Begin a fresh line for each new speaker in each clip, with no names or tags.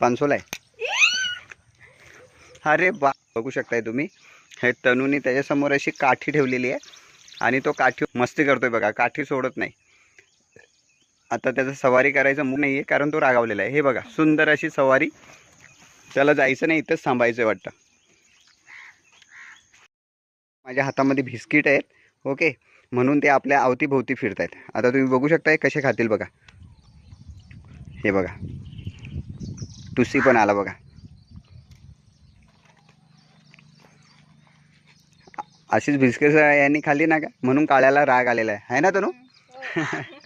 पानसोला आहे. अरे बा बघू शकताय तुम्ही. हे तनूनी त्याच्यासमोर अशी काठी ठेवलेली आहे आणि तो काठी मस्ती करतोय बघा काठी सोडत नाही. आता त्याचा सवारी करायचं मूड नाही आहे कारण तो रागावलेला आहे. हे बघा सुंदर अशी सवारी. त्याला जायचं नाही इथंच थांबायचं वाटतं. माझ्या हातामध्ये बिस्किट आहेत ओके. म्हणून ते आपल्या अवतीभोवती फिरत आहेत आता तुम्ही बघू शकताय कसे खातील बघा. हे बघा. टुसी पण आला बघा. अशीच बिस्किट यांनी खाल्ली ना का? म्हणून काळ्याला राग आलेला आहे. है ना तनु?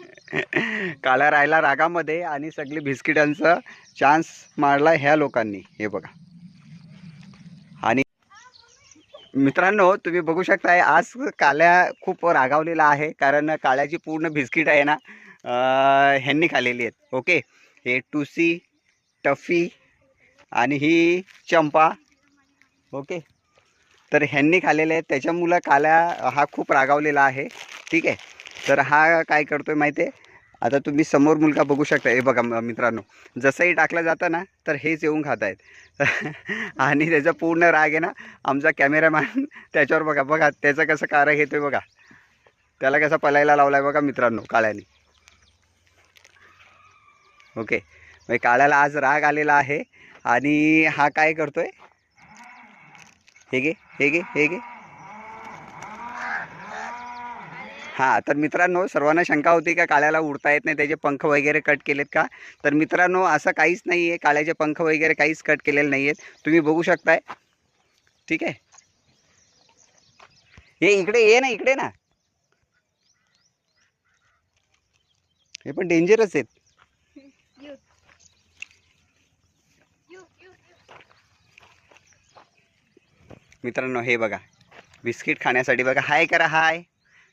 काळ्या राहिला रागामध्ये आणि सगळी बिस्किटांचा चान्स मारला ह्या लोकांनी. हे बघा. आणि मित्रांनो तुम्ही बघू शकताय आज काळ्या खूप रागावलेला आहे. कारण काळ्याची पूर्ण बिस्किट आहे ना ह्यांनी खाल्लेली आहेत. ओके? हे टुसी टफी आणि ही चंपा. ओके. तर ह्यांनी खाल्लेले आहेत त्याच्यामुळं काल्या हा खूप रागावलेला आहे. ठीक आहे. तर हा काय करतोय माहिती आहे? आता तुम्ही समोर मुलगा बघू शकता. हे बघा मित्रांनो. जसंही टाकलं जातं ना तर हेच येऊन खात आहेत आणि त्याचा पूर्ण राग आहे ना आमचा कॅमेरामॅन त्याच्यावर बघा बघा त्याचं कसं कार घेतोय बघा. त्याला कसं पलायला लावला आहे बघा मित्रांनो काळ्याने. ओके. म्हणजे काळ्याला आज राग आलेला आहे. आणि हा काय करतोय? हे घे हे गे हे गे हां तर मित्रांनो सर्वांना शंका होती का काळ्याला उडता येत नाही? त्याचे पंख वगैरे कट केलेत का? तर मित्रांनो असं काहीच नाही आहे काळ्याचे पंख वगैरे काहीच कट केलेले नाही आहेत तुम्ही बघू शकताय. ठीक आहे. हे इकडे ये ना इकडे ना. हे पण डेंजरच आहेत. मित्रांनो हे बघा. बिस्किट खाण्यासाठी बघा. हाय करा हाय.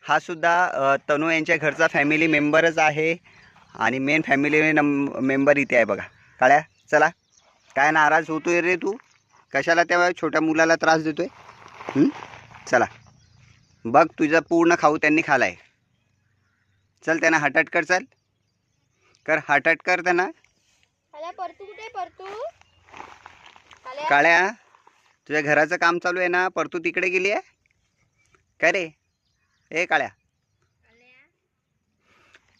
हा सुद्धा तनू यांच्या घरचा फॅमिली मेंबरच आहे. आणि मेन फॅमिली नम मेंबर इथे आहे बघा. काळ्या चला. काय नाराज होतोय रे तू? कशाला त्या छोट्या मुलाला त्रास देतोय? चला. बघ तुझा पूर्ण खाऊ त्यांनी खालाय. चल त्यांना हटाट कर चल. कर हटाट कर त्यांना.
आल्या परतू कुठे परतू. आल्या.
काळ्या. तुझ्या घराचं काम चालू आहे ना परतू तिकडे गेली आहे? काय रे? ए काळ्या.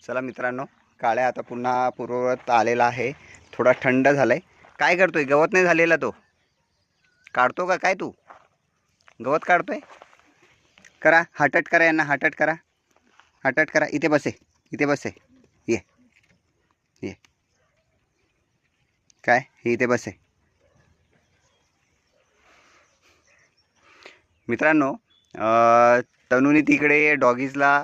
चला मित्रांनो काळ्या आता पुन्हा पूर्ववत आलेला आहे. थोडा थंड झालाय. काय करतोय? गवत नाही झालेला तो. काढतो का? काय तू? गवत काढतोय? करा हाटट करा यांना हाटट करा. हाटट करा. इथे बसे इथे बसे. ये ये. काय? हे इथे बसे. मित्रांनो तनुने तिकडे डॉगीजला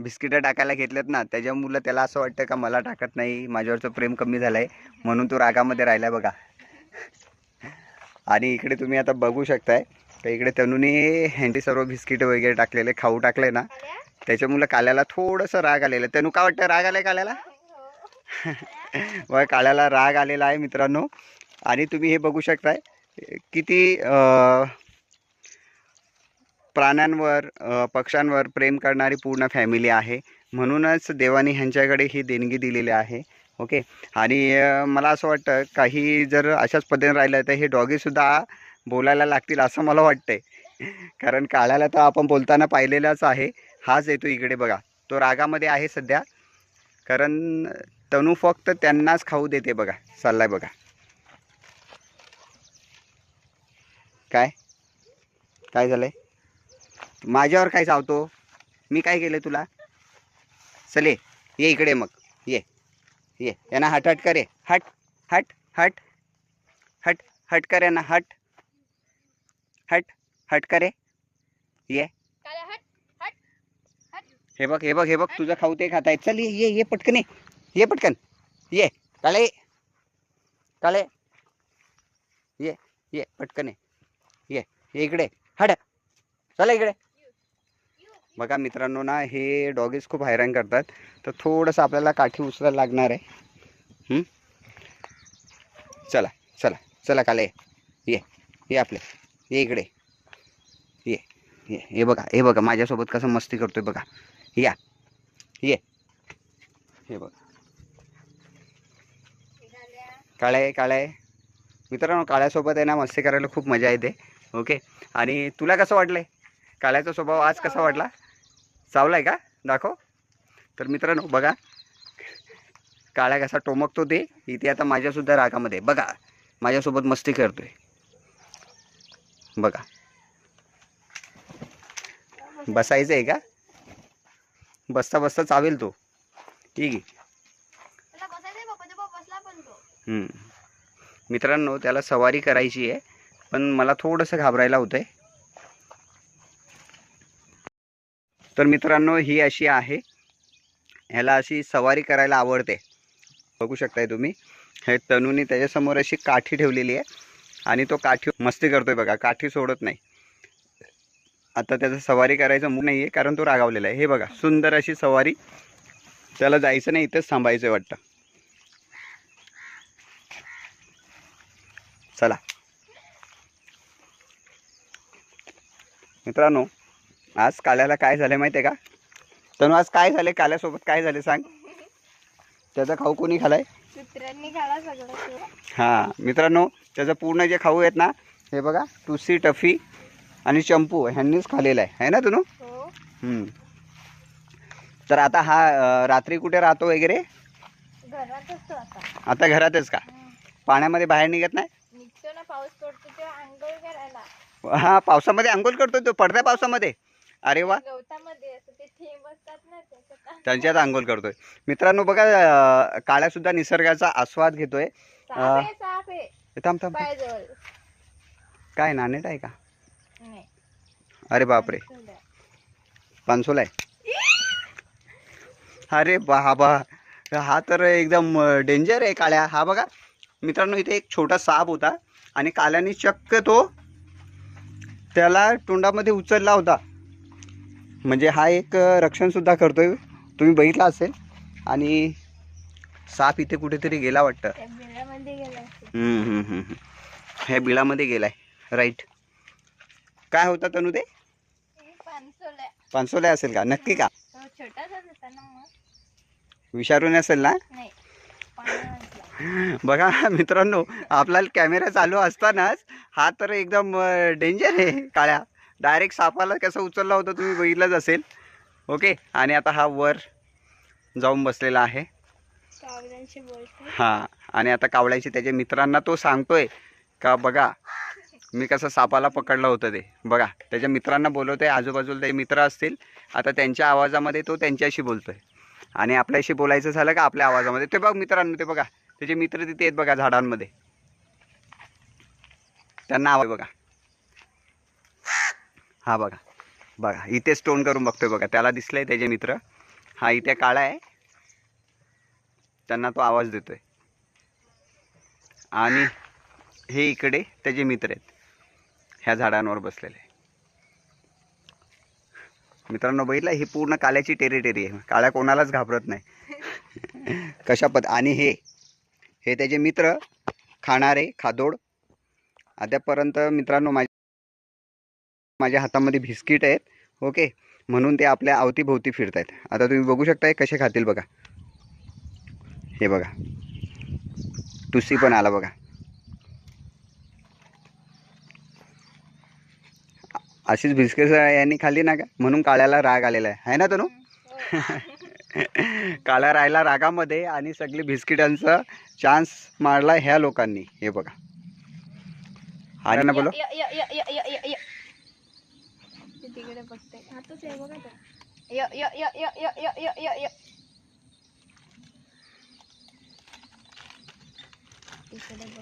बिस्किटं टाकायला घेतलेत ना त्याच्यामुळं त्याला असं वाटतं का मला टाकत नाही माझ्यावरचं प्रेम कमी झालं आहे म्हणून तो रागामध्ये राहिला बघा. आणि इकडे तुम्ही आता बघू शकताय तर इकडे तनुने ह्यांचे सर्व बिस्किटं वगैरे टाकलेले खाऊ टाकले ना. त्याच्यामुळं काल्याला थोडंसं राग आलेलं आहे. तनू का वाटतं राग आलाय काल्याला? व काल्याला राग आलेला आहे मित्रांनो. आणि तुम्ही हे बघू शकताय किती प्राण्यांवर पक्ष्यांवर प्रेम करणारी पूर्ण फॅमिली आहे. म्हणूनच देवाने ह्यांच्याकडे ही देणगी दिलेली आहे. ओके? आणि मला असं वाटतं काही जर अशाच पद्धतीने राहिलं तर हे डॉगीसुद्धा बोलायला लागतील असं मला वाटतंय. कारण काळ्याला तर आपण बोलताना पाहिलेलाच आहे. हाच येतो इकडे बघा. तो रागामध्ये आहे सध्या. कारण तनू फक्त त्यांनाच खाऊ देते बघा. चाललाय बघा. काय? काय झालंय? माझ्यावर काय चावतो? मी काय केलं तुला? चल ये ये इकडे मग. ये ये. यांना हट हट करे हट हट हट. हट हट कर यांना. हट हट हट करे ये. हे बघ हे बघ हे बघ. तुझं खाऊ ते खाताय. चल ये ये ये पटकन ये. ये पटकन. ये काळे काळे ये ये पटकन ये. ये ये इकडे. हट. चला इकडे. बघा मित्रांनो ना हे डॉगीज खूप हैराण करतात. तर थोडंसं आपल्याला काठी उचलायला लागणार आहे. चला चला चला काले. ये ये आपले. ये इकडे. ये ये हे बघा हे बघा माझ्यासोबत कसं मस्ती करतोय बघा. या. ये. हे बघा. काळे आहे आहे मित्रांनो काळ्यासोबत आहे ना मस्ती करायला खूप मजा येते. ओके? आणि तुला कसं वाटलं आहे काळ्याचा स्वभाव आज कसा वाटला? चावला आहे का? दाखव. तर मित्रांनो बघा. काळ्या कसा टोमकतो ते. इथे आता माझ्यासुद्धा रागामध्ये. बघा माझ्यासोबत मस्ती करतोय. बघा. बसायचं आहे का? बसता बसता चावेल तो. ठीक आहे. मित्रांनो त्याला सवारी करायची आहे. पण मला थोडंसं घाबरायला होतं आहे तर मित्रांनो ही अशी आहे. ह्याला अशी सवारी करायला आवडते. बघू शकताय तुम्ही. हे तनूने त्याच्यासमोर अशी काठी ठेवलेली आहे आणि तो काठी मस्ती करतोय बघा. काठी सोडत नाही. आता त्याचं सवारी करायचं मूड नाही आहे कारण तो रागावलेला आहे. हे बघा सुंदर अशी सवारी. त्याला जायचं नाही इथंच थांबायचं आहे वाटतं. चला. मित्रांनो आज काल्याला काय झालं माहिती आहे का? तनु आज काय झाले काल्यासोबत? काय झाले सांग. त्याचा खाऊ कोणी खालाय?
कुत्र्यांनी खाला सगळं ते.
हां मित्रांनो त्याचं पूर्ण जे खाऊ आहेत ना हे बघा टुसी टफी आणि चंपू ह्यांनीच खाल्लेलं आहे. है ना तनु?
हो.
हम्म. तर आता हा अं, रात्री कुठे राहतो वगैरे?
घरात असतो आता.
आता घरातच का? पाण्यामध्ये बाहेर निघत नाही?
निघतो ना पाऊस पडतो तेव्हा आंघोळ करायला.
हा पावसामध्ये अंघोळ करतो तो पडत्या पावसामध्ये? अरे वा.
गवतामध्ये असं ते थेंब असतात ना त्याच्यात
त्यांच्यात अंघोळ करतोय. मित्रांनो बघा अं, काळ्यासुद्धा निसर्गाचा आस्वाद घेतोय.
साप आहे साप आहे.
थांब थांब थांब.
पायजवळ.
काय नाणेट आहे का?
नाही.
अरे बापरे.
सुंदर.
पानसोला आहे. अरे बाबा. हा तर एकदम डेंजर आहे काळ्या. हा बघा. मित्रांनो इथे एक छोटा साप होता आणि काल्याने चक्क तो त्याला तोंडामध्ये उचलला होता. म्हणजे हा एक रक्षणसुद्धा करतोय. तुम्ही बघितला असेल. आणि साप इथे कुठेतरी गेला वाटतं. हम्म, हम्म, हम्म, हम्म. ह्या बिळामध्ये गेलाय. राईट काय होता तनु ते?
हे पानसोल्या.
असेल का? नक्की का?
तो छोटासाच होता ना मग.
विचारून असेल ना?
नाही
बघा मित्रांनो आपला कॅमेरा चालू असतानाच हा तर एकदम डेंजर आहे काळ्या. डायरेक्ट सापाला कसं उचलला होता तुम्ही बघितलंच असेल. ओके आणि आता हा वर जाऊन बसलेला आहे.
बोलतो
हां आणि आता कावळ्याशी त्याच्या मित्रांना तो सांगतोय का बघा मी कसं सापाला पकडलं होतं ते. बघा त्याच्या मित्रांना बोलवतोय आजूबाजूला त्याचे मित्र असतील आता त्यांच्या आवाजामध्ये तो त्यांच्याशी बोलतोय. आणि आपल्याशी बोलायचं झालं का आपल्या आवाजामध्ये. ते बघ मित्रांनो ते बघा त्याचे मित्र तिथे आहेत बघा झाडांमध्ये. त्यांना आवाज बघा. हा बघा. बघा इथे स्टोन करून बघतोय बघा. त्याला दिसलंय त्याचे मित्र. हा इथे काळा आहे. त्यांना तो आवाज देतोय. आणि हे इकडे त्याचे मित्र आहेत. ह्या झाडांवर बसलेले. मित्रांनो बघितलं? ही पूर्ण काल्याची टेरिटरी आहे. काळ्या कोणालाच घाबरत नाही. कशा पद आणि हे हे त्याचे मित्र खाणारे खादोड. अद्यापर्यंत मित्रांनो माझ्या माझ्या हातामध्ये बिस्किट आहेत ओके? म्हणून ते आपल्या अवतीभोवती फिरत आहेत आता तुम्ही बघू शकताय कसे खातील बघा. हे बघा. टुसी पण आला बघा. अशीच बिस्किट यांनी खाल्ली ना का? म्हणून काळ्याला राग आलेला आहे. है ना तनु? काळ्या राहिला रागामध्ये आणि सगळी बिस्किटांचा चान्स मारला ह्या लोकांनी. हे बघा. आणि ना बोलो
तिकडे बघते. हातच आहे बघा तर तिकडे बघ.